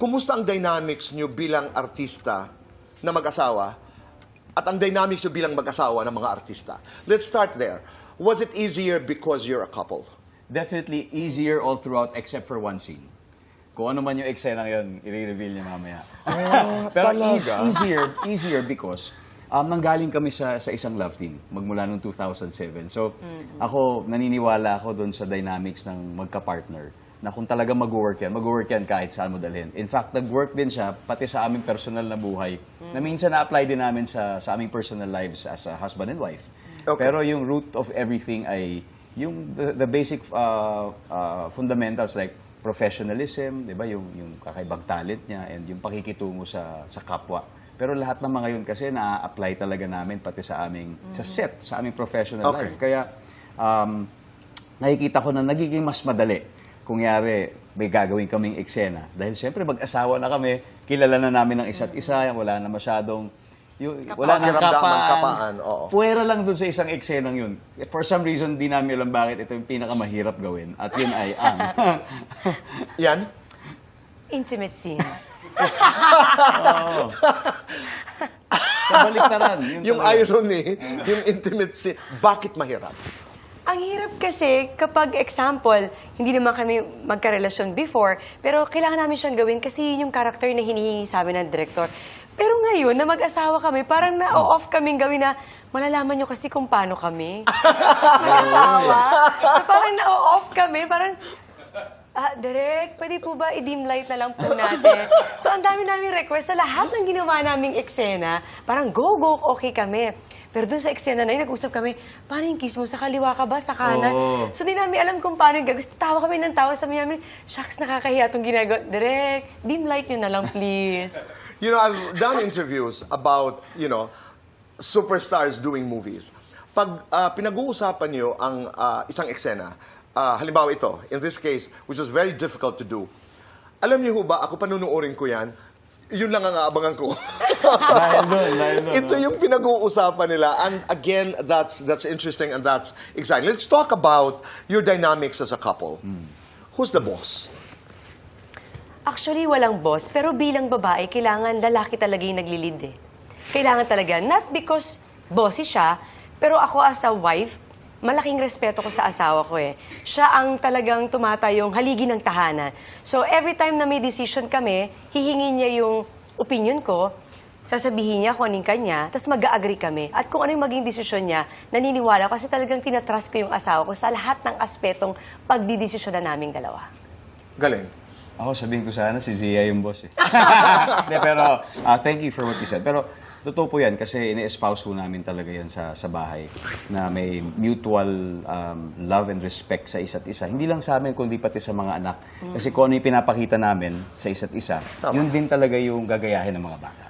Kumusta ang dynamics nyo bilang artista na mag-asawa at ang dynamics nyo bilang mag-asawa ng mga artista? Let's start there. Was it easier because you're a couple? Definitely easier all throughout except for one scene. Kung ano man yung eksena yun, i-reveal niya mamaya. Pero eas- talaga? easier, easier because um, nanggaling kami sa, sa isang love team magmula noong 2007. So, ako, naniniwala ako doon sa dynamics ng magka-partner na kung talaga mag-work yan, mag-work yan kahit saan mo dalhin. In fact, nag-work din siya pati sa aming personal na buhay na minsan na-apply din namin sa, sa aming personal lives as a husband and wife. Okay. Pero yung root of everything ay yung the, the basic uh, uh, fundamentals like professionalism, 'di ba? Yung yung kakaibang talent niya and yung pakikitungo sa sa kapwa. Pero lahat ng mga yun kasi na-apply talaga namin pati sa aming sa set, sa aming professional Okay. life. Kaya um, nakikita ko na nagiging mas madali kung yari may gagawin kaming eksena. Dahil siyempre mag-asawa na kami, kilala na namin ng isa't isa, wala na masyadong yung, wala nang kapaan. kapaan, oo. Puwera lang dun sa isang eksenang yun. For some reason, di namin alam bakit ito yung pinakamahirap gawin. At yun ay ang... Yan? Intimate scene. Oo. Kabaliktaran. Yun Yung talaga. irony, yung intimate scene. Bakit mahirap? Ang hirap kasi kapag example, hindi naman kami magkarelasyon before, pero kailangan namin siyang gawin kasi yun yung character na hinihingi sa amin ng director. Pero ngayon, na mag-asawa kami, parang na-off kaming gawin na malalaman nyo kasi kung paano kami. mag-asawa. So parang na-off kami, parang Ah, Direk, pwede po ba i-dim light na lang po natin? so, ang dami namin request sa lahat ng ginawa naming eksena. Parang go, go, okay kami. Pero dun sa eksena na yun, nag-usap kami, paano yung kiss mo? Sa kaliwa ka ba? Sa kanan? Oo. So, di namin alam kung paano yung gagawin. Tawa kami ng tawa. Sabi namin, shucks, nakakahiya itong ginagawa. Direk, dim light nyo na lang, please. You know, I've done interviews about, you know, superstars doing movies. Pag ah, pinag-uusapan niyo ang ah, isang eksena, ah, halimbawa ito, in this case, which was very difficult to do, alam niyo ho ba, ako panunuorin ko yan, yun lang ang aabangan ko. Dahil doon, dahil doon. Ito yung pinag-uusapan nila. And again, that's that's interesting and that's exciting. Let's talk about your dynamics as a couple. Who's the boss? Actually, walang boss. Pero bilang babae, kailangan lalaki talaga yung naglilid eh. Kailangan talaga. Not because bossy siya, pero ako as a wife, malaking respeto ko sa asawa ko eh. Siya ang talagang tumatayong haligi ng tahanan. So every time na may decision kami, hihingin niya yung opinion ko, sasabihin niya kung anong kanya, tapos mag-agree kami. At kung ano yung maging desisyon niya, naniniwala kasi talagang tinatrust ko yung asawa ko sa lahat ng aspetong pagdidesisyon na naming dalawa. Galing. Ako sabihin ko sana si Zia yung boss eh. Hindi, pero ah, thank you for what you said. Pero totoo po yan kasi ini-espouse po namin talaga yan sa, sa bahay na may mutual um, love and respect sa isa't isa. Hindi lang sa amin kundi pati sa mga anak. Kasi kung ano yung pinapakita namin sa isa't isa, Tama. yun din talaga yung gagayahin ng mga bata.